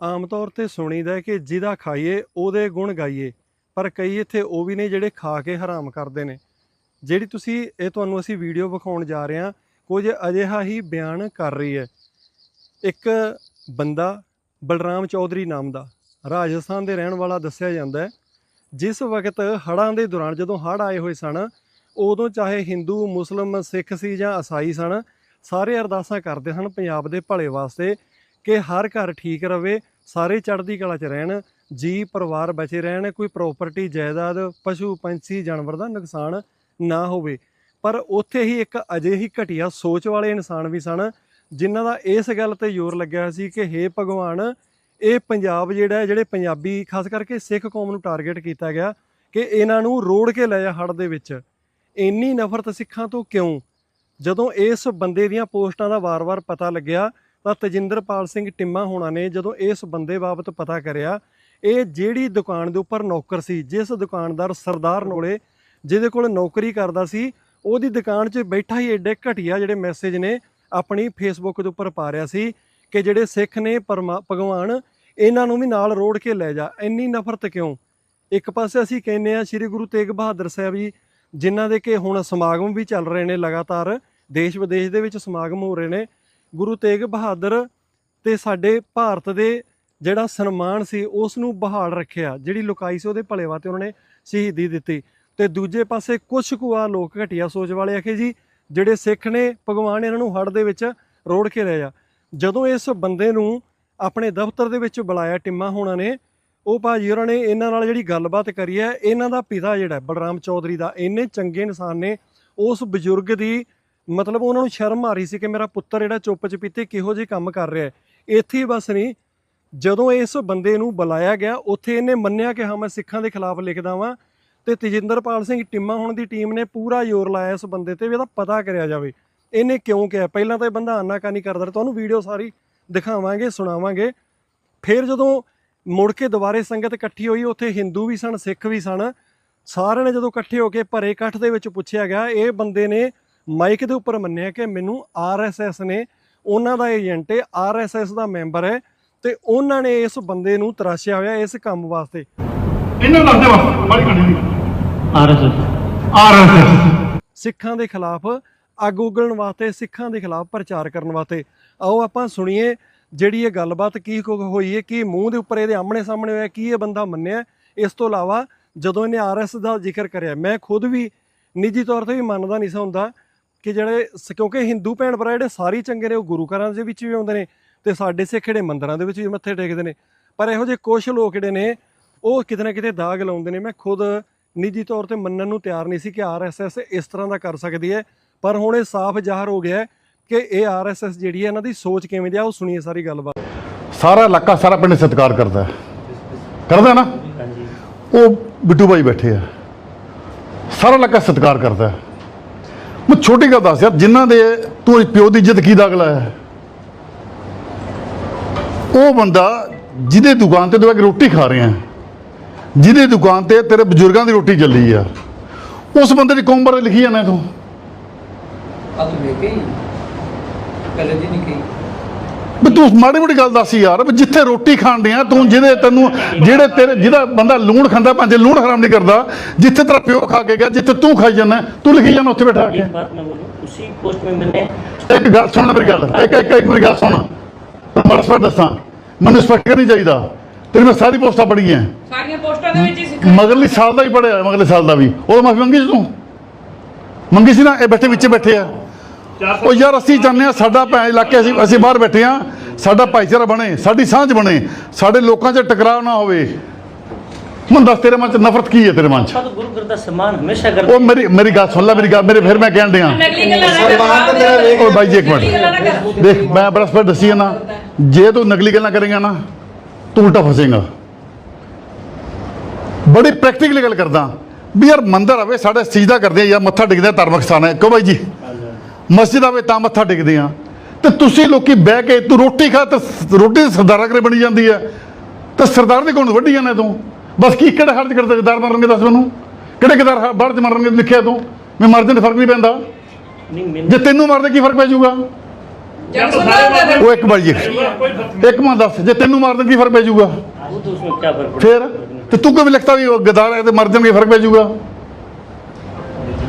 ਆਮ ਤੌਰ ਤੇ ਸੁਣੀਦਾ ਕਿ ਜਿਹਦਾ ਖਾਈਏ, ਉਹਦੇ ਗੁਣ ਗਾਈਏ, ਪਰ ਕਈ ਇੱਥੇ ਉਹ ਵੀ ਨੇ ਜਿਹੜੇ ਖਾ ਕੇ ਹਰਾਮ ਕਰਦੇ ਨੇ। ਜਿਹੜੀ ਤੁਸੀਂ ਇਹ ਤੁਹਾਨੂੰ ਅਸੀਂ ਵੀਡੀਓ ਵਿਖਾਉਣ ਜਾ ਰਹੇ ਹਾਂ, ਕੁਝ ਅਜਿਹਾ ਹੀ ਬਿਆਨ ਕਰ ਰਹੀ ਹੈ। ਇੱਕ ਬੰਦਾ ਬਲਰਾਮ ਚੌਧਰੀ ਨਾਮ ਦਾ ਰਾਜਸਥਾਨ ਦੇ ਰਹਿਣ ਵਾਲਾ ਦੱਸਿਆ ਜਾਂਦਾ ਹੈ, ਜਿਸ ਵਕਤ ਹੜ੍ਹਾਂ ਦੇ ਦੌਰਾਨ ਜਦੋਂ ਹੜ੍ਹ ਆਏ ਹੋਏ ਸਨ, ਉਦੋਂ ਚਾਹੇ ਹਿੰਦੂ, ਮੁਸਲਮ, ਸਿੱਖ ਸੀ ਜਾਂ ਈਸਾਈ ਸਨ, ਸਾਰੇ ਅਰਦਾਸਾਂ ਕਰਦੇ ਸਨ ਪੰਜਾਬ ਦੇ ਭਲੇ ਵਾਸਤੇ ਕਿ ਹਰ ਘਰ ਠੀਕ ਰਵੇ, ਸਾਰੇ ਚੜ੍ਹਦੀ ਕਲਾ 'ਚ ਰਹਿਣ ਜੀ ਪਰਿਵਾਰ ਬਚੇ ਰਹਿਣ, ਕੋਈ ਪ੍ਰਾਪਰਟੀ ਜਾਇਦਾਦ, ਪਸ਼ੂ, ਪੰਛੀ, ਜਾਨਵਰ ਦਾ ਨੁਕਸਾਨ ਨਾ ਹੋਵੇ। ਪਰ ਉੱਥੇ ਹੀ ਇੱਕ ਅਜਿਹੀ ਘਟੀਆ ਸੋਚ ਵਾਲੇ ਇਨਸਾਨ ਵੀ ਸਨ, ਜਿਨ੍ਹਾਂ ਦਾ ਇਸ ਗੱਲ ਤੇ ਜ਼ੋਰ ਲੱਗਿਆ ਹੋਇਆ ਸੀ ਕਿ ਹੇ ਭਗਵਾਨ, ਇਹ ਪੰਜਾਬ ਜਿਹੜਾ ਜਿਹੜੇ ਪੰਜਾਬੀ, ਖਾਸ ਕਰਕੇ ਸਿੱਖ ਕੌਮ ਨੂੰ ਟਾਰਗੇਟ ਕੀਤਾ ਗਿਆ ਕਿ ਇਹਨਾਂ ਨੂੰ ਰੋੜ ਕੇ ਲੈ ਜਾ ਹੜ ਦੇ ਵਿੱਚ। ਇੰਨੀ ਨਫ਼ਰਤ ਸਿੱਖਾਂ ਤੋਂ ਕਿਉਂ? ਜਦੋਂ ਇਸ ਬੰਦੇ ਦੀਆਂ ਪੋਸਟਾਂ ਦਾ ਵਾਰ-ਵਾਰ ਪਤਾ ਲੱਗਿਆ ਤਾਂ ਤਜਿੰਦਰਪਾਲ ਸਿੰਘ ਟਿੰਮਾ ਹੋਣਾ ਨੇ ਜਦੋਂ ਇਸ ਬੰਦੇ ਬਾਬਤ ਪਤਾ ਕਰਿਆ, ਇਹ ਜਿਹੜੀ ਦੁਕਾਨ ਦੇ ਉੱਪਰ ਨੌਕਰ ਸੀ, ਜਿਸ ਦੁਕਾਨਦਾਰ ਸਰਦਾਰ ਨੋਲੇ, ਜਿਹਦੇ ਕੋਲ ਨੌਕਰੀ ਕਰਦਾ ਸੀ, ਉਹਦੀ ਦੁਕਾਨ 'ਚ ਬੈਠਾ ਹੀ ਐਡੇ ਘਟੀਆ ਜਿਹੜੇ ਮੈਸੇਜ ਨੇ ਆਪਣੀ ਫੇਸਬੁੱਕ ਦੇ ਉੱਪਰ ਪਾ ਰਿਹਾ ਸੀ ਕਿ ਜਿਹੜੇ ਸਿੱਖ ਨੇ ਪਰਮਾ, ਭਗਵਾਨ, ਇਹਨਾਂ ਨੂੰ ਵੀ ਨਾਲ ਰੋੜ ਕੇ ਲੈ ਜਾ, ਇੰਨੀ ਨਫ਼ਰਤ ਕਿਉਂ? ਇੱਕ ਪਾਸੇ ਅਸੀਂ ਕਹਿੰਦੇ ਆ ਸ੍ਰੀ ਗੁਰੂ ਤੇਗ ਬਹਾਦਰ ਸਾਹਿਬ ਜੀ, ਜਿਨ੍ਹਾਂ ਦੇ ਕਿ ਹੁਣ ਸਮਾਗਮ ਵੀ ਚੱਲ ਰਹੇ ਨੇ ਲਗਾਤਾਰ ਦੇਸ਼ ਵਿਦੇਸ਼ ਦੇ ਵਿੱਚ ਸਮਾਗਮ ਹੋ ਰਹੇ ਨੇ ਗੁਰੂ ਤੇਗ ਬਹਾਦਰ ਤੇ ਸਾਡੇ ਭਾਰਤ ਦੇ ਜਿਹੜਾ ਸਨਮਾਨ ਸੀ ਉਸ ਨੂੰ ਬਹਾਲ ਰੱਖਿਆ, ਜਿਹੜੀ ਲੁਕਾਈ ਸੀ ਉਹਦੇ ਭਲੇ ਵਾਸਤੇ ਉਹਨਾਂ ਨੇ ਸ਼ਹੀਦੀ ਦਿੱਤੀ। ਤੇ ਦੂਜੇ ਪਾਸੇ ਕੁਝ ਕੁ ਆ ਲੋਕ ਘਟੀਆ ਸੋਚ ਵਾਲੇ ਆਖੇ ਜੀ, ਜਿਹੜੇ ਸਿੱਖ ਨੇ, ਭਗਵਾਨ ਇਹਨਾਂ ਨੂੰ ਹੜ ਦੇ ਵਿੱਚ ਰੋੜ ਕੇ ਲੈ ਜਾ। ਜਦੋਂ ਇਸ ਬੰਦੇ ਨੂੰ ਆਪਣੇ ਦਫ਼ਤਰ ਦੇ ਵਿੱਚ ਬੁਲਾਇਆ, ਟਿੰਮਾ ਹੋਣਾ ਨੇ, ਉਹ ਭਾਜੀ ਉਹਨਾਂ ਨੇ ਇਹਨਾਂ ਨਾਲ ਜਿਹੜੀ ਗੱਲਬਾਤ ਕਰੀ ਹੈ, ਇਹਨਾਂ ਦਾ ਪਿਤਾ ਜਿਹੜਾ ਬਲਰਾਮ ਚੌਧਰੀ ਦਾ, ਇੰਨੇ ਚੰਗੇ ਇਨਸਾਨ ਨੇ, ਉਸ ਬਜ਼ੁਰਗ ਦੀ ਮਤਲਬ ਉਹਨਾਂ ਨੂੰ ਸ਼ਰਮ ਆ ਰਹੀ ਸੀ ਕਿ ਮੇਰਾ ਪੁੱਤਰ ਜਿਹੜਾ ਚੁੱਪ ਚਪੀਤੇ ਕਿਹੋ ਜਿਹੇ ਕੰਮ ਕਰ ਰਿਹਾ ਹੈ। ਇੱਥੇ ਬਸ ਨਹੀਂ, ਜਦੋਂ ਇਸ ਬੰਦੇ ਨੂੰ ਬੁਲਾਇਆ ਗਿਆ, ਉੱਥੇ ਇਹਨੇ ਮੰਨਿਆ ਕਿ ਹਾਂ, ਮੈਂ ਸਿੱਖਾਂ ਦੇ ਖਿਲਾਫ ਲਿਖਦਾ ਵਾਂ ਤੇ ਤੇਜਿੰਦਰਪਾਲ ਸਿੰਘ ਟਿੰਮਾ ਹੁਣ ਦੀ ਟੀਮ ਨੇ ਪੂਰਾ ਜ਼ੋਰ ਲਾਇਆ ਇਸ ਬੰਦੇ ਤੇ ਵੀ ਇਹਦਾ ਪਤਾ ਕਰਿਆ ਜਾਵੇ। ਇਹਨੇ ਕਿਉਂ ਕਿਹਾ? ਪਹਿਲਾਂ ਤਾਂ ਇਹ ਬੰਦਾ ਆਨਾਕਾਨੀ ਕਰਦਾ ਰਿਹਾ। ਤੁਹਾਨੂੰ ਵੀਡੀਓ ਸਾਰੀ ਦਿਖਾਵਾਂਗੇ, ਸੁਣਾਵਾਂਗੇ। ਫਿਰ ਜਦੋਂ ਮੁੜ ਕੇ ਦੁਬਾਰੇ ਸੰਗਤ ਇਕੱਠੀ ਹੋਈ, ਉੱਥੇ ਹਿੰਦੂ ਵੀ ਸਨ, ਸਿੱਖ ਵੀ ਸਨ। ਸਾਰਿਆਂ ਨੇ ਜਦੋਂ ਇਕੱਠੇ ਹੋ ਕੇ ਭਰੇ ਇਕੱਠ ਦੇ ਵਿੱਚ ਪੁੱਛਿਆ ਗਿਆ, ਇਹ ਬੰਦੇ ਨੇ ਮਾਈਕ ਦੇ ਉੱਪਰ ਮੰਨਿਆ ਕਿ ਮੈਨੂੰ ਆਰਐਸਐਸ ਨੇ ਉਹਨਾਂ ਦਾ ਏਜੰਟ ਹੈ ਆਰਐਸਐਸ ਦਾ ਮੈਂਬਰ ਹੈ ਤੇ ਉਹਨਾਂ ਨੇ ਇਸ ਬੰਦੇ ਨੂੰ ਤਰਾਸ਼ਿਆ ਹੋਇਆ ਇਸ ਕੰਮ ਵਾਸਤੇ। ਇਹਨਾਂ ਦੱਸਦੇ ਬਸ ਬੜੀ ਨਹੀਂ ਆਰਐਸਐਸ। ਆਰਐਸਐਸ। ਸਿੱਖਾਂ ਦੇ ਖਿਲਾਫ ਅੱਗ ਉਗਲਣ ਵਾਸਤੇ ਸਿੱਖਾਂ ਦੇ ਖਿਲਾਫ ਪ੍ਰਚਾਰ ਕਰਨ ਵਾਸਤੇ। ਆਓ ਆਪਾਂ ਸੁਣੀਏ ਜਿਹੜੀ ਇਹ ਗੱਲਬਾਤ ਕੀ ਹੋਈ ਹੈ ਕੀ ਮੂੰਹ ਦੇ ਉੱਪਰ ਇਹਦੇ ਆਮਣੇ ਸਾਹਮਣੇ ਹੋਇਆ ਕੀ ਇਹ ਬੰਦਾ ਮੰਨਿਆ। ਇਸ ਤੋਂ ਇਲਾਵਾ ਜਦੋਂ ਇਹਨੇ ਆਰਐਸ ਦਾ ਜ਼ਿਕਰ ਕਰਿਆ ਮੈਂ ਖੁਦ ਵੀ ਨਿੱਜੀ ਤੌਰ ਤੇ ਵੀ ਮੰਨਦਾ ਨਹੀਂ ਸੀ ਹੁੰਦਾ। ਕਿ ਜਿਹੜੇ ਸ- ਕਿਉਂਕਿ ਹਿੰਦੂ ਭੈਣ ਭਰਾ ਜਿਹੜੇ ਸਾਰੇ ਚੰਗੇ ਨੇ ਉਹ ਗੁਰੂ ਘਰਾਂ ਦੇ ਵਿੱਚ ਵੀ ਆਉਂਦੇ ਨੇ ਤੇ ਸਾਡੇ ਸਿੱਖ ਜਿਹੜੇ ਮੰਦਰਾਂ ਦੇ ਵਿੱਚ ਵੀ ਮੱਥੇ ਟੇਕਦੇ ਨੇ। ਪਰ ਇਹੋ ਜਿਹੇ ਕੁਝ ਲੋਕ ਜਿਹੜੇ ਨੇ ਉਹ ਕਿਤੇ ਨਾ ਕਿਤੇ ਦਾਗ ਲਾਉਂਦੇ ਨੇ। ਮੈਂ ਖੁਦ ਨਿੱਜੀ ਤੌਰ ਤੇ ਮੰਨਣ ਨੂੰ ਤਿਆਰ ਨਹੀਂ ਸੀ ਕਿ ਆਰਐਸਐਸ ਇਸ ਤਰ੍ਹਾਂ ਦਾ ਕਰ ਸਕਦੀ ਹੈ। ਪਰ ਹੁਣ ਇਹ ਸਾਫ਼ ਜ਼ਾਹਰ ਹੋ ਗਿਆ ਹੈ ਕਿ ਇਹ ਆਰਐਸਐਸ ਜਿਹੜੀ ਹੈ ਇਹਨਾਂ ਦੀ ਸੋਚ ਕਿਵੇਂ ਦੀ ਆ ਉਹ ਸੁਣੀਏ ਸਾਰੀ ਗੱਲਬਾਤ। ਸਾਰਾ ਇਲਾਕਾ ਸਾਰਾ ਪਿੰਡ ਸਤਿਕਾਰ ਕਰਦਾ ਹੈ। ਕਰਦਾ ਨਾ? ਹਾਂਜੀ। ਉਹ ਬਿੱਟੂ ਭਾਈ ਬੈਠੇ ਆ। ਸਾਰਾ ਇਲਾਕਾ ਸਤਿਕਾਰ ਕਰਦਾ ਹੈ। ਮੈਂ ਛੋਟੀ ਗੱਲ ਦੱਸ ਯਾਰ, ਜਿਨ੍ਹਾਂ ਦੇ ਤੂੰ ਪਿਓ ਦੀ ਇੱਜ਼ਤ ਕੀ ਦਾਗ ਲਾਇਆ ਹੈ? ਉਹ ਬੰਦਾ ਜਿਹਦੇ ਦੁਕਾਨ ਤੇ ਤੂੰ ਆ ਰੋਟੀ ਖਾ ਰਿਹਾ ਜਿਹਦੇ ਦੁਕਾਨ ਤੇ ਤੇਰੇ ਬਜ਼ੁਰਗਾਂ ਦੀ ਰੋਟੀ ਚੱਲੀ ਆ, ਉਸ ਬੰਦੇ ਦੀ ਕੌਮ ਬਾਰੇ ਲਿਖੀ ਜਾਂਦਾ ਤੂੰ। ਅੱਜ ਲੈ ਕੇ ਹੀ ਪਹਿਲੇ ਕਹੀ ਵੀ ਤੂੰ ਮਾੜੀ ਮੋਟੀ ਗੱਲ ਦੱਸ ਯਾਰ ਵੀ ਜਿੱਥੇ ਰੋਟੀ ਖਾਂਦੇ ਆ ਤੂੰ ਜਿਹਦੇ ਤੈਨੂੰ ਜਿਹੜੇ ਤੇਰੇ ਜਿਹਦਾ ਬੰਦਾ ਲੂਣ ਖਾਂਦਾ ਭਾਂਜੇ ਲੂਣ ਹਰਾਮ ਨਹੀਂ ਕਰਦਾ ਜਿੱਥੇ ਤੇਰਾ ਪਿਓ ਖਾ ਕੇ ਗਿਆ ਜਿੱਥੇ ਤੂੰ ਖਾਈ ਜਾਂਦਾ ਤੂੰ ਲਿਖੀ ਜਾਂਦਾ ਉੱਥੇ ਬੈਠਾ ਕੇ। ਇੱਕ ਗੱਲ ਸੁਣ ਮੇਰੀ ਗੱਲ ਇੱਕ ਇੱਕ ਇੱਕ ਮੇਰੀ ਗੱਲ ਸੁਣ। ਪਰਸਪਰ ਦੱਸਾਂ ਮੈਨੂੰ ਸਪੱਸ਼ਟ ਨਹੀਂ ਚਾਹੀਦਾ। ਤੇਰੀ ਮੈਂ ਸਾਰੀ ਪੋਸਟਾਂ ਪੜੀਆਂ ਸਾਰੀਆਂ ਪੋਸਟਾਂ ਦੇ ਵਿੱਚ ਹੀ ਸਿੱਖਿਆ ਮਗਰਲੇ ਸਾਲ ਦਾ ਹੀ ਪੜਿਆ ਮਗਰਲੇ ਸਾਲ ਦਾ ਵੀ। ਉਹ ਮਾਫੀ ਮੰਗੀ ਸੀ ਤੂੰ? ਮੰਗੀ ਸੀ ਨਾ ਇਹ ਬੈਠੇ ਵਿੱਚ ਬੈਠੇ ਆ। ਉਹ ਯਾਰ ਅਸੀਂ ਜਾਣਦੇ ਆ ਸਾਡਾ ਭੈ ਇਲਾਕੇ ਅਸੀਂ ਅਸੀਂ ਬਾਹਰ ਬੈਠੇ ਆ ਸਾਡਾ ਭਾਈਚਾਰਾ ਬਣੇ ਸਾਡੀ ਸਾਂਝ ਬਣੇ ਸਾਡੇ ਲੋਕਾਂ 'ਚ ਟਕਰਾਅ ਨਾ ਹੋਵੇ। ਹੁਣ ਦੱਸ ਤੇਰੇ ਮਨ 'ਚ ਨਫ਼ਰਤ ਕੀ ਹੈ ਤੇਰੇ ਮਨ 'ਚ? ਉਹ ਮੇਰੀ ਮੇਰੀ ਗੱਲ ਸੁਣ ਲੈ ਮੇਰੀ ਗੱਲ ਮੇਰੇ ਫਿਰ ਮੈਂ ਕਹਿਣ ਦਿਆਂ ਉਹ ਬਾਈ ਜੀ ਇੱਕ ਮਿੰਟ। ਦੇਖ ਮੈਂ ਬਰਸਪਰ ਦੱਸੀ ਨਾ ਜੇ ਤੂੰ ਨਕਲੀ ਗੱਲਾਂ ਕਰੇਗਾ ਨਾ ਤੂੰ ਉਲਟਾ ਫਸੇਗਾ। ਬੜੀ ਪ੍ਰੈਕਟੀਕਲੀ ਗੱਲ ਕਰਦਾ। ਵੀ ਯਾਰ ਮੰਦਰ ਆਵੇ ਸਾਡੇ ਸਜਦਾ ਕਰਦੇ ਆ ਯਾਰ ਮੱਥਾ ਟੇਕਦੇ ਧਾਰਮਿਕ ਸਥਾਨ ਹੈ। ਕਹੋ ਬਾਈ ਜੀ? ਮਸਜਿਦ ਆਵੇ ਤਾਂ ਮੱਥਾ ਟੇਕਦੇ ਆ ਤੇ ਤੁਸੀਂ ਲੋਕੀ ਬਹਿ ਕੇ ਤੂੰ ਰੋਟੀ ਖਾ ਤੇ ਰੋਟੀ ਸਰਦਾਰਾ ਕਰੇ ਬਣੀ ਜਾਂਦੀ ਆ ਤੇ ਸਰਦਾਰ ਦੇ ਕੋਲ ਵੱਢੀ ਜਾਂਦਾ ਤੂੰ। ਬਸ ਕੀ ਕਿਹੜਾ ਹਰਜ ਕਰਦਾ ਸਰਦਾਰ ਮਾਰਨਗੇ ਦੱਸ ਮੈਨੂੰ? ਕਿਹੜੇ ਕਿਦਾਰ ਬਾੜ ਤੇ ਮਾਰਨਗੇ ਲਿਖਿਆ ਤੂੰ? ਮੈਂ ਮਰ ਜਾਂਦੇ ਫ਼ਰਕ ਨਹੀਂ ਪੈਂਦਾ। ਜੇ ਤੈਨੂੰ ਮਾਰਦੇ ਕੀ ਫ਼ਰਕ ਪੈ ਜਾਊਗਾ? ਉਹ ਇੱਕ ਵਾਰ ਜੀ। ਇੱਕ ਮਾਂ ਦੱਸ ਜੇ ਤੈਨੂੰ ਮਾਰਦੇ ਕੀ ਫ਼ਰਕ ਪੈ ਜਾਊਗਾ? ਫਿਰ? ਤੇ ਤੂੰ ਕਿਵੇਂ ਲਿਖਤਾ ਵੀ ਗਦਾਰ ਹੈ ਤੇ ਮਰ ਜਾਣਗੇ ਫ਼ਰਕ ਪੈ ਜਾਊਗਾ?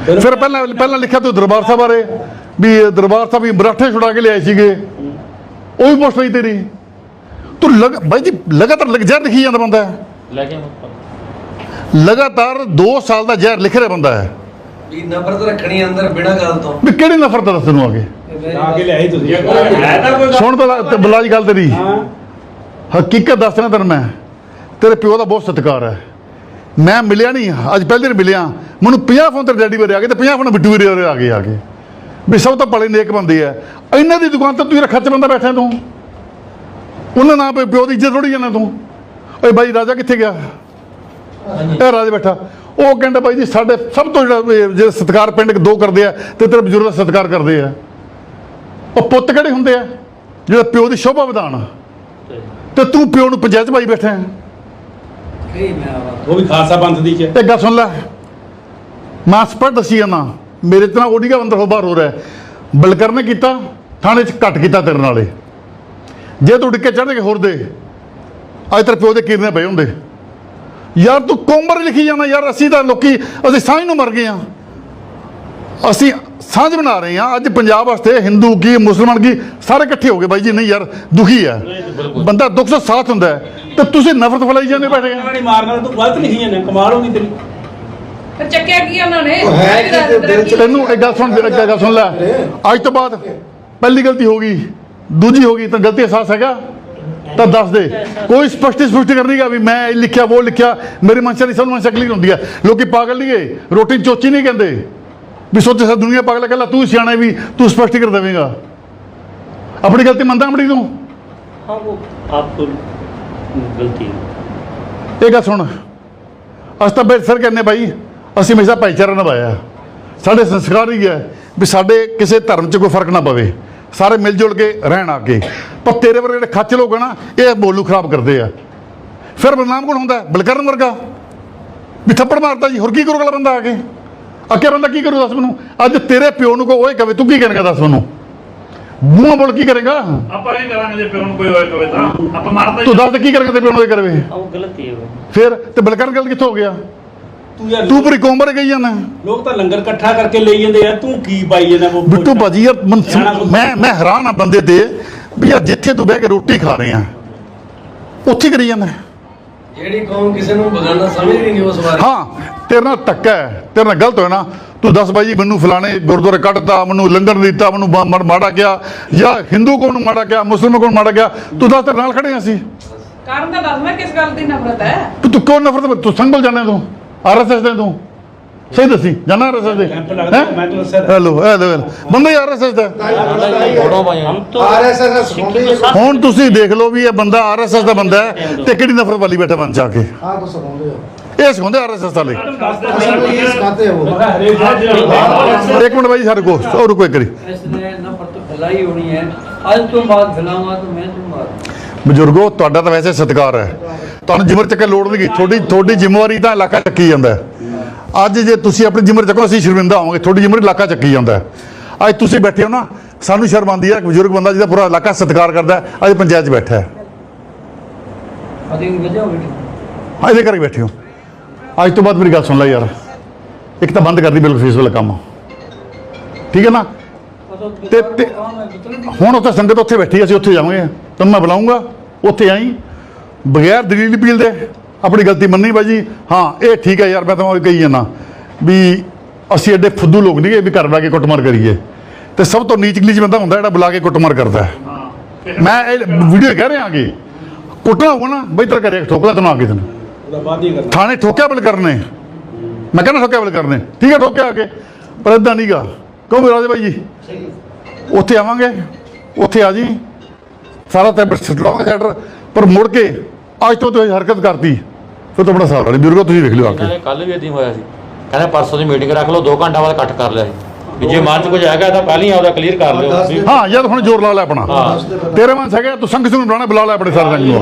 ਫਿਰ ਪਹਿਲਾਂ ਪਹਿਲਾਂ ਲਿਖਿਆ ਤੂੰ ਦਰਬਾਰ ਸਾਹਿਬ ਬਾਰੇ। ਵੀ ਦਰਬਾਰ ਸਾਹਿਬ ਵੀ ਮਰਾਠੇ ਛੁਡਾ ਕੇ ਲਿਆਏ ਸੀਗੇ। ਉਹ ਵੀ ਪੋਸਟ ਹੋਈ ਤੇਰੀ। ਤੂੰ ਲਗ ਬਾਈ ਜੀ ਲਗਾਤਾਰ ਲਗ ਜ਼ਹਿਰ ਲਿਖੀ ਜਾਂਦਾ ਬੰਦਾ। ਲਗਾਤਾਰ 2 ਸਾਲ ਦਾ ਜ਼ਹਿਰ ਲਿਖ ਰਿਹਾ ਬੰਦਾ ਹੈ। ਵੀ ਨਫ਼ਰਤ ਰੱਖਣੀ ਅੰਦਰ ਬਿਨਾਂ ਗੱਲ ਤੋਂ। ਵੀ ਕਿਹੜੀ ਨਫ਼ਰਤ ਦੱਸ ਤੈਨੂੰ ਆਗੇ ਆ ਕੇ ਲਿਆਈ ਤੁਸੀਂ। ਸੁਣ ਤਾਂ ਤੇ ਬੁਲਾ ਜੀ ਗੱਲ ਤੇਰੀ। ਹਕੀਕਤ ਦੱਸਣਾ ਤੈਨੂੰ ਮੈਂ। ਤੇਰੇ ਪਿਓ ਦਾ ਬਹੁਤ ਸਤਿਕਾਰ ਹੈ। ਮੈਂ ਮਿਲਿਆ ਨਹੀਂ ਅੱਜ ਪਹਿਲੀ ਵਾਰ ਮਿਲਿਆ। ਮੈਨੂੰ 50 ਫੋਨ ਤੇਰੇ ਡੈਡੀ ਬਾਰੇ ਆ ਗਏ ਤੇ 50 ਫੋਨ ਬਿੱਟੂ ਵੀਰੇ ਬਾਰੇ ਆ ਗਏ ਆ ਕੇ। ਵੀ ਸਭ ਤੋਂ ਭਲੇ ਨੇਕ ਬੰਦੇ ਆ। ਇਹਨਾਂ ਦੀ ਦੁਕਾਨ ਤੇ ਤੂੰ ਖੱਚ ਬੰਦਾ ਬੈਠਾ ਤੂੰ। ਉਹਨਾਂ ਨਾਲ ਵੀ ਪਿਓ ਦੀ ਇੱਜ਼ਤ ਥੋੜੀ ਜਾਣਾ ਤੂੰ। ਓਏ ਬਾਈ ਰਾਜਾ ਕਿੱਥੇ ਗਿਆ? ਇਹ ਰਾਜਾ ਬੈਠਾ। ਉਹ ਕਹਿੰਦਾ ਬਾਈ ਜੀ ਸਾਡੇ ਸਭ ਤੋਂ ਜਿਹੜਾ ਜਿਹੜੇ ਸਤਿਕਾਰ ਪਿੰਡ ਦੋ ਕਰਦੇ ਆ ਤੇ ਤੇਰੇ ਬਜ਼ੁਰਗ ਦਾ ਸਤਿਕਾਰ ਕਰਦੇ ਆ। ਉਹ ਪੁੱਤ ਕਿਹੜੇ ਹੁੰਦੇ ਆ? ਜਿਹੜਾ ਪਿਓ ਦੀ ਸ਼ੋਭਾ ਵਧਾਉਣ। ਤੇ ਤੂੰ ਪਿਓ ਨੂੰ ਪੰਚਾਇਤ ਭਾਈ ਬੈਠਾ ਹੈ। ਕਹੀ ਮੈਂ ਆਵਾ ਉਹ ਵੀ ਖਾਲਸਾ ਪੰਥ ਦੀ ਚ ਇਹ ਗੱਲ ਸੁਣ ਲੈ। ਮੈਂ ਸਪਸ਼ਟ ਦੱਸੀ ਜਾਣਾ ਮੇਰੇ ਤੇ ਨਾ ਓਡੀਗਾ ਅੰਦਰ ਹੋ ਬਾਹਰ ਹੋ ਰਿਹਾ। ਹੈ। ਬਲਕਰ ਨੇ ਕੀਤਾ ਥਾਣੇ 'ਚ ਘੱਟ ਕੀਤਾ ਤੇਰੇ ਨਾਲੇ ਜੇ ਤੂੰ ਡਿੱਕੇ ਚੜ੍ਹ ਕੇ ਹੋਰ ਦੇ। ਅੱਜ ਤੇਰੇ ਪਿਓ ਦੇ ਕਿਰਨੇ ਪਏ ਹੁੰਦੇ। ਯਾਰ ਤੂੰ ਕੋਮਰ ਲਿਖੀ ਜਾਣਾ ਯਾਰ ਅਸੀਂ ਤਾਂ ਲੋਕੀ ਅਸੀਂ ਸਾਂਝ ਨੂੰ ਮਰ ਗਏ ਆ। ਅਸੀਂ ਸਾਂਝ ਬਣਾ ਰਹੇ ਆ। ਅੱਜ ਪੰਜਾਬ ਵਾਸਤੇ ਹਿੰਦੂ ਕੀ ਮੁਸਲਮਾਨ ਕੀ ਸਾਰੇ ਇਕੱਠੇ ਹੋ ਗਏ ਬਾਈ ਜੀ। ਨਹੀਂ ਯਾਰ ਦੁਖੀ ਹੈ ਬੰਦਾ ਦੁੱਖ ਤੋਂ ਸਾਥ ਹੁੰਦਾ ਹੈ ਤੇ ਤੁਸੀਂ ਨਫ਼ਰਤ ਫੈਲਾਈ ਜਾਂਦੇ ਬੈਠੇ ਆ ਨਹੀਂ ਮਾਰਨਾ ਤੂੰ ਗਲਤ ਲਿਖੀ ਜਾਂਦਾ ਕਮਾਲ ਹੋ ਗਈ ਤੇਰੀ। ਫਿਰ ਚੱਕਿਆ ਕੀ ਉਹਨਾਂ ਨੇ ਉਹ ਹੈ ਕੀ ਤੇ ਦਿਲ ਚ- ਤੈਨੂੰ ਇੱਕ ਗੱਲ ਸੁਣ ਇੱਕ ਗੱਲ ਸੁਣ ਲੈ ਅੱਜ ਤੋਂ ਬਾਅਦ ਪਹਿਲੀ ਗਲਤੀ ਹੋ ਗਈ ਦੂਜੀ ਹੋ ਗਈ ਤਾਂ ਗਲਤੀ ਅਹਿਸਾਸ ਹੈਗਾ ਤਾਂ ਦੱਸ ਦੇ ਕੋਈ ਸਪਸ਼ਟੀ ਸਪਸ਼ਟੀ ਕਰਨੀ ਗਾ ਵੀ ਮੈਂ ਇਹ ਲਿਖਿਆ ਉਹ ਲਿਖਿਆ ਮੇਰੀ ਮਨਸ਼ਾ ਨਹੀਂ ਸਭ ਨੂੰ ਮਨਸ਼ਾ ਕਲੀਅਰ ਹੁੰਦੀ ਹੈ ਲੋਕੀ ਪਾਗਲ ਨਹੀਂ ਗਏ ਰੋਟੀ ਚੋਚੀ ਨਹੀਂ ਕਹਿੰਦੇ ਵੀ ਸੋਚੇ ਸਾ ਦੁਨੀਆ ਪਾਗਲ ਹੈ ਕੱਲਾ ਤੂੰ ਸਿਆਣਾ ਹੈ ਵੀ ਤੂੰ ਸਪਸ਼ਟੀ ਕਰ ਦੇਵੇਂਗਾ ਆਪਣੀ ਗਲਤੀ ਮੰਨਦਾ ਆਪਣੀ ਤੂੰ हाँ वो आपको गलती है ਇਹ ਗੱਲ ਸੁਣ ਅਸੀਂ ਤਾਂ ਬੇਰ ਸਰ ਕਹਿੰਦੇ ਭਾਈ ਅਸੀਂ ਹਮੇਸ਼ਾ ਭਾਈਚਾਰਾ ਨਿਭਾਇਆ ਸਾਡੇ ਸੰਸਕਾਰ ਹੀ ਹੈ ਵੀ ਸਾਡੇ ਕਿਸੇ ਧਰਮ 'ਚ ਕੋਈ ਫ਼ਰਕ ਨਾ ਪਵੇ। ਸਾਰੇ ਮਿਲ ਜੁਲ ਕੇ ਰਹਿਣ ਆ ਕੇ। ਪਰ ਤੇਰੇ ਵਰਗੇ ਜਿਹੜੇ ਖੱਚ ਲੋਕ ਨਾ ਇਹ ਬੋਲੂ ਖਰਾਬ ਕਰਦੇ ਆ। ਫਿਰ ਬਦਨਾਮ ਕੌਣ ਹੁੰਦਾ? ਬਲਕਰਨ ਵਰਗਾ। ਵੀ ਥੱਪੜ ਮਾਰਦਾ ਜੀ ਹੋਰ ਕੀ ਕਰੂਗਾ ਅਗਲਾ ਬੰਦਾ ਆ ਕੇ? ਅੱਗੇ ਬੰਦਾ ਕੀ ਕਰੂ ਦੱਸ ਮੈਨੂੰ? ਅੱਜ ਤੇਰੇ ਪਿਓ ਨੂੰ ਕੋਈ ਕਵੇ ਤੂੰ ਕੀ ਕਰੇਗਾ ਦੱਸ ਮੈਨੂੰ? ਮੂੰਹ ਬੋਲ ਕੀ ਕਰੇਗਾ? ਆਪਾਂ ਇਹ ਕਰਾਂਗੇ ਜੇ ਪਿਓ ਨੂੰ ਕੋਈ ਓਏ ਕਵੇ ਤਾਂ। ਆਪਾਂ ਮਾਰਦਾ ਤੂੰ ਦੱਸ ਕੀ ਕਰੇਗਾ ਤੇ ਪਿਓ ਨੂੰ ਓਏ ਕਰਵੇ ਉਹ ਗਲਤੀ ਹੈ ਫਿਰ ਤੇ ਬਲਕਰਨ ਗਲਤ ਕਿੱਥੋਂ ਹੋ ਗਿਆ? ਤੂੰ ਯਾਰ ਤੂੰ ਪੂਰੀ ਕੋਮਰ ਗਈ ਜਾਂਦਾ? ਲੋਕ ਤਾਂ ਲੰਗਰ ਇਕੱਠਾ ਕਰਕੇ ਲਈ ਜਾਂਦੇ ਆ ਤੂੰ ਕੀ ਪਾਈ ਜਾਂਦਾ ਉਹ ਬਿੱਟੂ ਭਾਜੀ ਯਾਰ ਮਨ- ਮੈਂ ਮੈਂ ਹੈਰਾਨ ਆ ਬੰਦੇ ਤੇ ਵੀ ਯਾਰ ਜਿੱਥੇ ਤੂੰ ਬਹਿ ਕੇ ਰੋਟੀ ਖਾ ਰਹੇ ਆ ਉੱਥੇ ਕਰੀ ਜਾਂਦਾ। ਜਿਹੜੀ ਕੌਮ ਕਿਸੇ ਨੂੰ ਬਗਾਨਾ ਸਮਝਦੀ ਨਹੀਂ ਉਸ ਬਾਰੇ। ਹਾਂ ਤੇਰੇ ਨਾਲ ਧੱਕਾ ਹੈ ਤੇਰੇ ਨਾਲ ਗਲਤ ਹੋਇਆ ਨਾ ਤੂੰ ਦੱਸ ਬਾਈ ਜੀ ਮੈਨੂੰ ਫਲਾਣੇ ਗੁਰਦੁਆਰੇ ਕੱਢਤਾ ਮੈਨੂੰ ਲੰਗਰ ਨਹੀਂ ਦਿੱਤਾ ਮੈਨੂੰ ਮਾ- ਮਾੜਾ ਗਿਆ ਜਾਂ ਹਿੰਦੂ ਕੌਣ ਨੂੰ ਮਾੜਾ ਗਿਆ ਮੁਸਲਮਾਨ ਕੌਣ ਮਾੜਾ ਗਿਆ ਤੂੰ ਦੱਸ ਤੇਰੇ ਨਾਲ ਖੜੇ ਹਾਂ ਅਸੀਂ। ਕਾਰਨ ਤਾਂ ਦੱਸ ਮੈਂ ਕਿਸ ਗੱਲ ਦੀ ਨਫ਼ਰਤ ਹੈ? ਤੂੰ ਤੂੰ ਕਿਉਂ ਨਫ਼ਰਤ ਤੂੰ ਸੰਗਲ ਜਾਣਾ ਤੂੰ? ਆਰਐਸਐਸ ਦੇ ਤੂੰ? ਸਹੀ ਦੱਸੀ ਜਾਣਾ ਆਰਐਸਐਸ ਦੇ? ਹੈ? ਹੈਲੋ ਹੈਲੋ ਬੰਦਾ ਹੀ ਆਰਐਸਐਸ ਦਾ ਫੋਟੋ ਹੁਣ ਤੁਸੀਂ ਦੇਖ ਲਓ ਵੀ ਇਹ ਬੰਦਾ ਆਰਐਸਐਸ ਦਾ ਬੰਦਾ ਤੇ ਕਿਹੜੀ ਨਫ਼ਰਤ ਵਾਲੀ ਬੈਠਾ ਬਣ ਜਾ ਕੇ। ਆ ਕੋ ਸੁਣਾਉਂਦੇ ਹੋ। ਇਹ ਸਿਖਾਉਂਦੇ ਆਰਐਸਐਸ ਵਾਲੇ। ਇੱਕ ਮਿੰਟ ਬਾਈ ਸਾਡੇ ਕੋਲ ਰੁਕੋ ਇੱਕ ਵਾਰੀ। ਇਸ ਨੇ ਨਫ਼ਰਤ ਫੈਲਾਈ ਹੋਣੀ ਹੈ। ਅੱਜ ਤੋਂ ਬਾਅਦ ਫੈਲਾਵਾਂ ਤਾਂ ਮੈਂ ਤੁਹਾਨੂੰ ਮਾਰਾਂ ਬਜ਼ੁਰਗੋ ਤੁਹਾਡਾ ਤਾਂ ਵੈਸੇ ਸਤਿਕਾਰ ਹੈ। ਤੁਹਾਨੂੰ ਜਿਮਰ ਚੱਕੇ ਲੋੜ ਨਹੀਂ ਤੁਹਾਡੀ ਤੁਹਾਡੀ ਜ਼ਿੰਮੇਵਾਰੀ ਤਾਂ ਇਲਾਕਾ ਚੱਕੀ ਜਾਂਦਾ। ਅੱਜ ਜੇ ਤੁਸੀਂ ਆਪਣੀ ਜਿਮਰ ਚੱਕੋ ਅਸੀਂ ਸ਼ਰਮਿੰਦਾ ਹੋਵਾਂਗੇ। ਤੁਹਾਡੀ ਜ਼ਿੰਮੇਵਾਰੀ ਇਲਾਕਾ ਚੱਕੀ ਜਾਂਦਾ। ਅੱਜ ਤੁਸੀਂ ਬੈਠੇ ਹੋ ਨਾ ਸਾਨੂੰ ਸ਼ਰਮ ਆਉਂਦੀ ਹੈ। ਕਿ ਬਜ਼ੁਰਗ ਬੰਦਾ ਜਿਹਦਾ ਪੂਰਾ ਇਲਾਕਾ ਸਤਿਕਾਰ ਕਰਦਾ ਅੱਜ ਪੰਚਾਇਤ 'ਚ ਬੈਠਾ ਹੈ। ਹਾਂ, ਇਹਦੇ ਕਰਕੇ ਬੈਠੇ ਹੋ। ਅੱਜ ਤੋਂ ਬਾਅਦ ਮੇਰੀ ਗੱਲ ਸੁਣ ਲੈ ਯਾਰ। ਇੱਕ ਤਾਂ ਬੰਦ ਕਰ ਦੀ ਬਿਲਕੁਲ ਫੀਸ ਵਾਲਾ ਕੰਮ। ਠੀਕ ਹੈ ਨਾ? ਤੇ- ਹੁਣ ਉੱਥੇ ਸੰਗਤ ਉੱਥੇ ਬੈਠੀ ਅਸੀਂ ਉੱਥੇ ਜਾਵਾਂਗੇ। ਤੁਹਾਨੂੰ ਮੈਂ ਬੁਲਾਉਂਗਾ ਉੱਥੇ ਆਈ। ਬਗੈਰ ਦਲੀਲ ਅਪੀਲ ਦੇ ਆਪਣੀ ਗਲਤੀ ਮੰਨੀ ਬਾਜੀ। ਹਾਂ ਇਹ ਠੀਕ ਹੈ ਯਾਰ ਮੈਂ ਤੁਹਾਨੂੰ ਕਹੀ ਜਾਂਦਾ ਵੀ ਅਸੀਂ ਐਡੇ ਫੁੱਦੂ ਲੋਕ ਨਹੀਂ ਵੀ ਘਰ ਬੈ ਕੇ ਕੁੱਟਮਾਰ ਕਰੀਏ। ਤੇ ਸਭ ਤੋਂ ਨੀਚ ਨੀਚ ਬੰਦਾ ਹੁੰਦਾ ਜਿਹੜਾ ਬੁਲਾ ਕੇ ਕੁੱਟਮਾਰ ਕਰਦਾ ਹੈ। ਮੈਂ ਇਹ ਵੀਡੀਓ ਕਹਿ ਰਿਹਾ ਕਿ ਕੁੱਟਣਾ ਨਾ ਬਈ ਤੇਰਾ ਘਰੇ ਠੋਕਦਾ ਤੈਨੂੰ ਆ ਕੇ ਤੈਨੂੰ ਥਾਣੇ ਠੋਕਿਆ ਬਲ ਕਰਨੇ। ਮੈਂ ਕਹਿੰਦਾ ਠੋਕਿਆ ਬਲ ਕਰਨੇ। ਠੀਕ ਹੈ ਠੋਕਿਆ ਆ ਕੇ। ਪਰ ਇਦਾਂ ਨਹੀਂਗਾ ਕਹੋ ਰਾਜੇ ਬਾਈ ਜੀ? ਉੱਥੇ ਆਵਾਂਗੇ। ਉੱਥੇ ਆ ਜੀ। ਸਾਰਾ ਤੇ ਸਟਲੌਂਗ ਸੈਂਟਰ ਪਰ ਮੁੜ ਕੇ ਅੱਜ ਤੋਂ ਤੁਸੀਂ ਹਰਕਤ ਕਰਤੀ। ਫਿਰ ਤਾਂ ਸਾਲ ਵਾਲੀ ਬਜ਼ੁਰਗੋ ਤੁਸੀਂ ਵੇਖ ਲਿਓ ਆ ਕੇ। ਕੱਲ ਵੀ ਇਦਾਂ ਹੋਇਆ ਸੀ। ਕਹਿੰਦਾ ਪਰਸੋਂ ਦੀ ਮੀਟਿੰਗ ਰੱਖ ਲਓ 2 ਘੰਟਾ ਬਾਅਦ ਕੱਟ ਕਰ ਲਿਆ ਸੀ। ਜੇ ਮਨ ਚ ਕੁਝ ਤਾਂ ਪਹਿਲਾਂ ਹੀ ਆਉਦਾ ਕਲੀਅਰ ਕਰ ਲਿਓ। ਹਾਂ ਯਾਰ ਹੁਣ ਜ਼ੋਰ ਲਾ ਲੈ ਆਪਣਾ। ਤੇਰੇ ਮਨ ਹੈਗਾ ਤੂੰ ਸੰਗਤ ਨੂੰ ਬੁਲਾਣਾ ਬੁਲਾ ਲੈ ਆਪਣੇ ਸਾਰੇ ਸੰਗਤ ਨੂੰ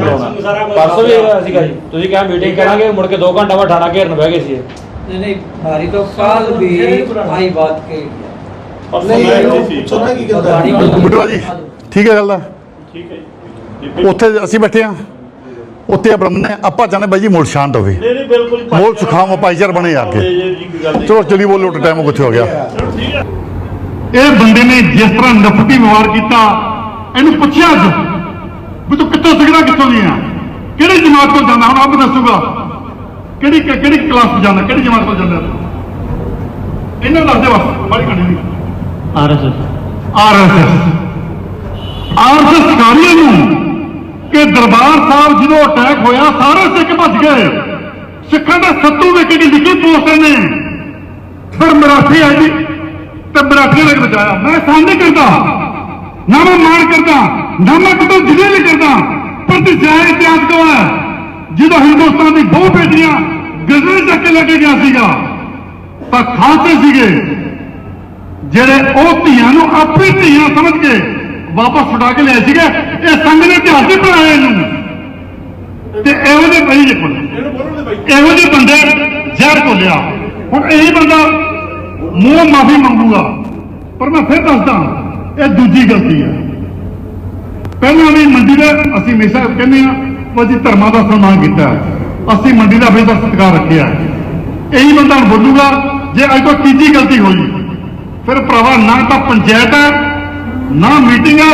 ਪਰਸੋਂ ਵੀ ਹੋਇਆ ਸੀਗਾ ਜੀ। ਤੁਸੀਂ ਕਿਹਾ ਮੀਟਿੰਗ ਕਰਾਂਗੇ ਮੁੜ ਕੇ 2 ਘੰਟਾ ਬਾਅਦ ਠਾਣਾ ਘੇਰਨ ਬਹਿ ਗਏ ਸੀ ਨਹੀਂ ਨਹੀਂ ਭਾਰੀ ਤੋਂ ਕਾਲ ਵੀ ਆਈ ਬਾਤ ਕੇ ਨਹੀਂ ਉਹ ਕੀ ਕਰਦਾ ਬਟਵਾ ਜੀ ਠੀਕ ਹੈ ਗੱਲ ਦਾ। ਠੀਕ ਹੈ ਜੀ। ਉੱਥੇ ਅਸੀਂ ਬੈਠੇ ਆ ਉੱਤੇ ਬ੍ਰਹਮ ਨੇ ਆਪਾਂ ਚਾਹੁੰਦੇ ਬਾਈ ਜੀ ਮੁੱਲ ਸ਼ਾਂਤ ਹੋਵੇ। ਨਹੀਂ ਨਹੀਂ ਬਿਲਕੁਲ ਮੁੱਲ ਸੁਖਾਮ ਭਾਈਚਾਰ ਬਣੇ ਆ ਕੇ ਚਲੋ ਚਲੀ ਬੋਲੋ ਉੱਟ ਟਾਈਮ ਕਿੱਥੇ ਹੋ ਗਿਆ? ਇਹ ਬੰਦੇ ਨੇ ਜਿਸ ਤਰ੍ਹਾਂ ਨਫਤੀ ਵਿਵਹਾਰ ਕੀਤਾ ਇਹਨੂੰ ਪੁੱਛਿਆ ਸੀ ਵੀ ਤੂੰ ਕਿੱਥੋਂ ਸਿੱਖਦਾ ਕਿੱਥੋਂ ਨਹੀਂ ਆ? ਕਿਹੜੀ ਜਮਾਤ ਤੋਂ ਜਾਂਦਾ? ਹੁਣ ਆਪ ਦੱਸੂਗਾ। ਕਿਹੜੀ ਕਿਹੜੀ ਕਲਾਸ ਤੋਂ ਜਾਂਦਾ? ਕਿਹੜੀ ਜਮਾਤ ਤੋਂ ਜਾਂਦਾ? ਇਹਨਾਂ ਦੱਸ ਦੇ ਬਸ ਬੜੀ ਘਣੀ ਆਰਐਸਐਸ ਆਰਐਸਐਸ ਆਰਐਸਐਸ ਸਿਖਾਰੀਆਂ ਨੂੰ ਕਿ ਦਰਬਾਰ ਸਾਹਿਬ ਜਦੋਂ ਅਟੈਕ ਹੋਇਆ, ਸਾਰੇ ਸਿੱਖ ਭੱਜ ਗਏ। ਸਿੱਖਾਂ ਦਾ ਸੱਤੂ ਵੇਖ ਕੇ ਲਿਖੀ ਪੋਸਟ ਨੇ, ਫਿਰ ਮਰਾਠੀ ਆਈ ਜੀ, ਤੇ ਮਰਾਠੀ ਨੇ ਬਚਾਇਆ। ਮੈਂ ਸਾਹਮਣੇ ਕਰਦਾ, ਨਾ ਮੈਂ ਮਾਣ ਕਰਦਾ, ਨਾ ਮੈਂ ਕਿਤੋਂ ਜ਼ਿਲ੍ਹੇ ਨਹੀਂ ਕਰਦਾ, ਪਰ ਤੇ ਜਾਇ ਇਤਿਹਾਸ ਕੋ ਹੈ? ਜਦੋਂ ਹਿੰਦੁਸਤਾਨ ਦੀ ਬਹੁ ਬੇਟੀਆਂ ਗਜ਼ਰੇ ਚੱਕ ਕੇ ਲੈ ਕੇ ਗਿਆ ਸੀਗਾ, ਤਾਂ ਖਾਲਸੇ ਸੀਗੇ, ਜਿਹੜੇ ਉਹ ਧੀਆਂ ਨੂੰ ਆਪਣੀ ਧੀਆਂ ਸਮਝ ਕੇ ਵਾਪਸ ਛੁਡਾ ਕੇ ਲਿਆਏ ਸੀਗੇ। ਇਹ ਸੰਗ ਨੇ ਇਤਿਹਾਸ ਨਹੀਂ ਬਣਾਇਆ ਇਹਨੂੰ। ਤੇ ਇਹੋ ਜਿਹੇ ਬਈ ਜੇ ਕੋਲ ਇਹੋ ਜਿਹੇ ਬੰਦੇ ਜ਼ਹਿਰ ਘੋਲਿਆ। ਹੁਣ ਇਹੀ ਬੰਦਾ ਮੂੰਹ ਮਾਫੀ ਮੰਗੂਗਾ। ਪਰ ਮੈਂ ਫਿਰ ਦੱਸਦਾ ਇਹ ਦੂਜੀ ਗਲਤੀ ਹੈ। ਪਹਿਲਾਂ ਵੀ ਮੰਡੀ ਦੇ ਅਸੀਂ ਹਮੇਸ਼ਾ ਕਹਿੰਦੇ ਆ ਕਿ ਅਸੀਂ ਧਰਮਾਂ ਦਾ ਸਨਮਾਨ ਕੀਤਾ। ਅਸੀਂ ਮੰਡੀ ਦਾ ਹਮੇਸ਼ਾ ਸਤਿਕਾਰ ਰੱਖਿਆ। ਇਹੀ ਬੰਦਾ ਬੋਲੂਗਾ ਜੇ ਅੱਜ ਤੋਂ ਤੀਜੀ ਗਲਤੀ ਹੋਈ ਫਿਰ ਭਰਾਵਾ ਨਾ ਤਾਂ ਪੰਚਾਇਤ ਹੈ ਨਾ ਮੀਟਿੰਗ ਹੈ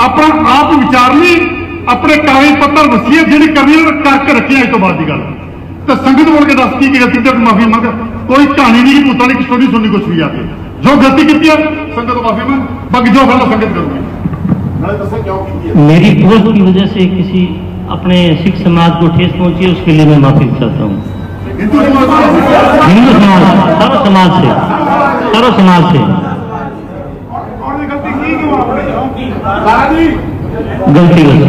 ਆਪਣਾ ਆਪ ਵਿਚਾਰ ਲਈ ਆਪਣੇ ਕਾਗਜ਼ ਪੱਤਰ ਵਸੀਅਤ ਜਿਹੜੀ ਕਰਨੀ ਹੈ ਉਹ ਕਰਕੇ ਰੱਖੀ ਅੱਜ ਤੋਂ ਬਾਅਦ ਦੀ ਗੱਲ ਤੇ ਸੰਗਤ ਬੋਲ ਕੇ ਦੱਸ ਕੀ ਕੀ ਗਲਤੀ ਤੇ ਮਾਫੀ ਮੰਗ ਕੋਈ ਕਹਾਣੀ ਨਹੀਂ ਕਿ ਪੁੱਤਾਂ ਦੀ ਸਟੋਰੀ ਸੁਣਨੀ ਕੁਛ ਵੀ ਆ ਕੇ ਜੋ ਗਲਤੀ ਕੀਤੀ ਹੈ ਸੰਗਤ ਤੋਂ ਮਾਫੀ ਮੰਗ ਬਾਕੀ ਜੋ ਫੈਸਲਾ ਸੰਗਤ ਕਰੂਗੀ ਨਾਲੇ ਦੱਸੋ ਕਿਉਂ ਕੀਤੀ ਹੈ मेरी पोस्ट की वजह से किसी अपने सिख समाज को ठेस पहुंची है उसके लिए मैं माफी चाहता हूँ ਹਿੰਦੂ ਸਮਾਜ ਦਾ हिंदू समाज सर्व समाज से सर्व समाज से ਗਲਤੀ ਹੋ ਗਈ।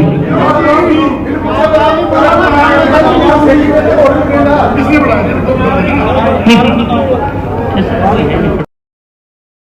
ਕਿਸ ਨੇ ਬਣਾਇਆ?